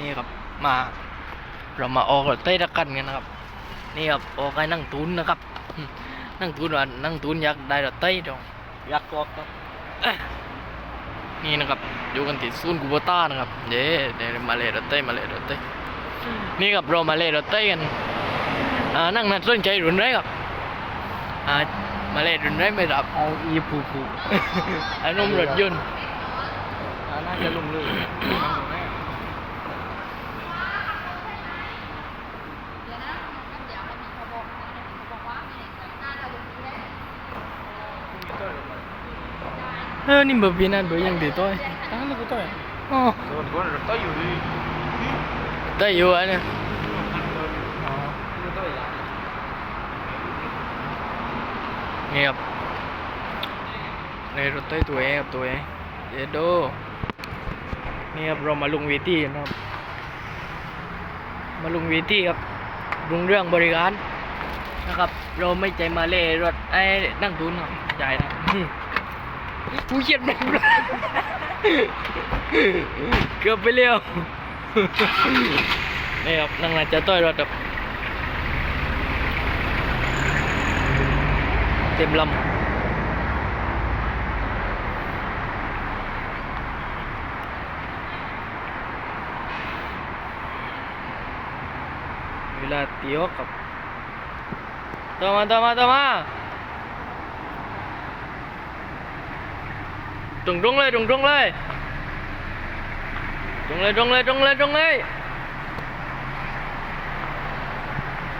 นี่ครับมาเรามาออกรถเต้ตะกันกันนะครับ นี่ครับออกไอ้นั่งตูนนะครับอืมนั่งตูนว่านั่งตูนอยากได้รถเต้ตรงอยากกอกครับนี่นะครับอยู่กันติดซูนย์กูโบต้านะครับเย้เดี๋ยวมาเลยรถเต้มาเลยรถเต้นี่ครับเรามาเลยรถเต้กันอ่านั่งนัดสนใจรุ่นไรครับอ่ามาเลยรุ่นไรไม่รับเอาอีผูผูอารมณ์รถยนต์อ่าน่าจะลงเลยนั่งตรงนี้ เดี๋ยวนะงั้นเดี๋ยวมันมีเขาบอกนะเขาบอกว่าไม่ได้น่าจะลงนี้ได้ เออนี่เบอร์บีนั่นเบอร์ยังดีตัวตั้งแล้วกูต่อยอ๋อโดนคนต่อยอยู่ดีได้อยู่อันเนี่ยอ๋อกูต่อยนี่ครับในรถเต้ตัวเองครับตัวเองเยโดนี่ครับเรามาลงเวทีกันครับ มาลงเวทีครับรุงเรื่องบริการนะครับ เราไม่ใจมาเล่รถไอ้นั่งทุนครับใจายนะ ผู้เขียนมันเกือบไปเร็วนี่ครับนั่งนาจะต้อยรถครับเต็มลำเวลาเตียวกับต่อมาต่อมาต่อมา ตรงตรงๆเลยตรงตรงๆเลยตรงเลยตรงเลยตรงเลยตรงเลย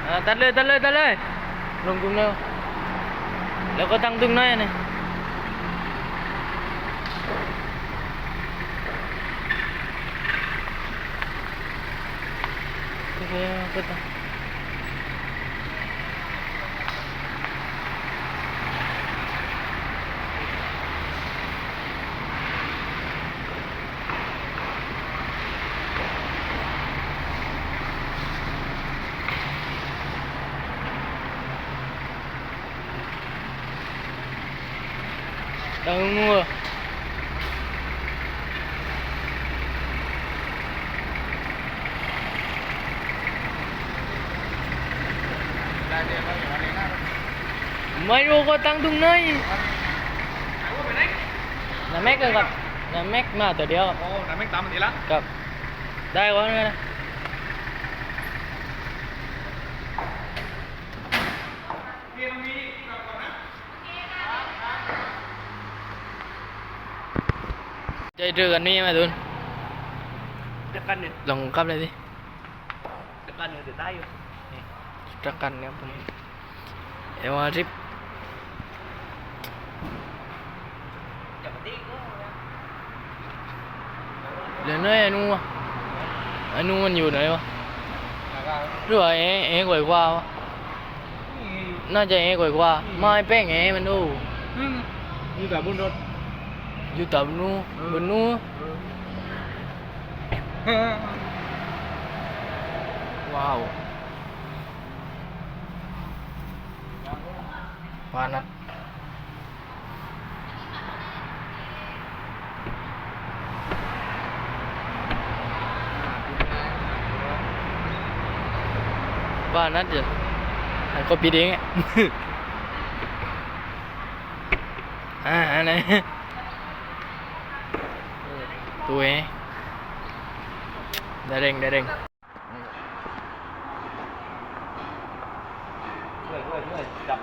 อ่าตัดเลยตัดเลยตัดเลยลงตรงเลยแล้วก็ตั้งตรงหน้อยนะโอเคก็ตั้ง Đang mua Mấy đô có tăng tung nơi Là mét rồi gặp Là mét mà từ đeo โอ้น้ำแม่งตามมันดีละ gặp Đây có nữa ใจ เจอกันนี่ไหมทุนจะกันเนี่ยลองกลับเลยสิจะกันเนี่ยจะได้อยู่จักกันครับผมเอวาทริปจะมาตีกูเดี๋ยวนี้ไอ้นู่นวะไอ้นู่นมันอยู่ไหนวะแล้วก็หรือว่าเอ๋เอ๋กว่ากว่าวะน่าจะเอ๋กว่ากว่าไม้แป้งเอ๋มันดูอยู่แต่บนรถ อยู่ต่ำนู่นบนนู่นว้าววานัดว่านัดเดี๋ยวให้ก็ปิดเองอะอ่าอันไหน ตัวเองได้เร่งได้เร่งช่วยช่วยช่วยจับ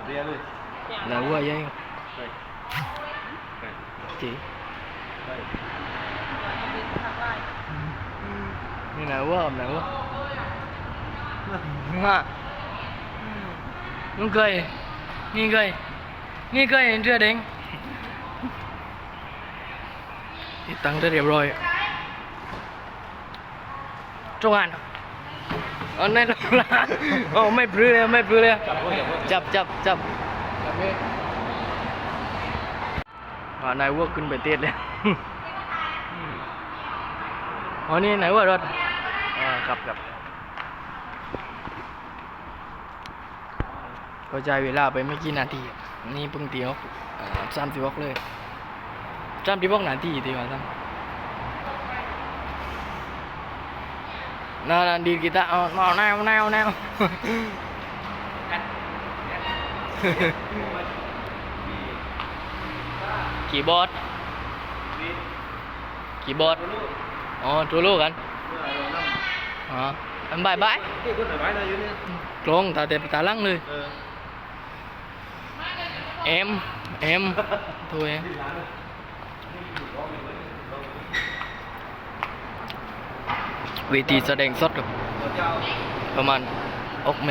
ติดตั้งได้เรียบร้อยจวานเอาแน่นอนละโอ้ไม่พื้อเลยไม่พื้อเลยจับจับจับนายวัวขึ้นไปเตี้ยเลยวันนี้ไหนว่ารถกลับกลับก็ใาใจเวลาไปไม่กี่นาที นี่เพิ่งเตียวสามสิบวกเลย สามสิบวอกนาทีตีว่าซ้ำน่าดีกีตาร์เอาเอาแนวแนวแนวคีย์บอร์ดคีย์บอร์ดอ๋อตัวลูกกันอ๋ออันบายบายที่คนไหนเลยอยู่เนี่ยตรงตาเต็มตาลังเลยเออเอ็มเอ็มตัวเอง เวิธีแสดงสดครับเจ้าประมาณ6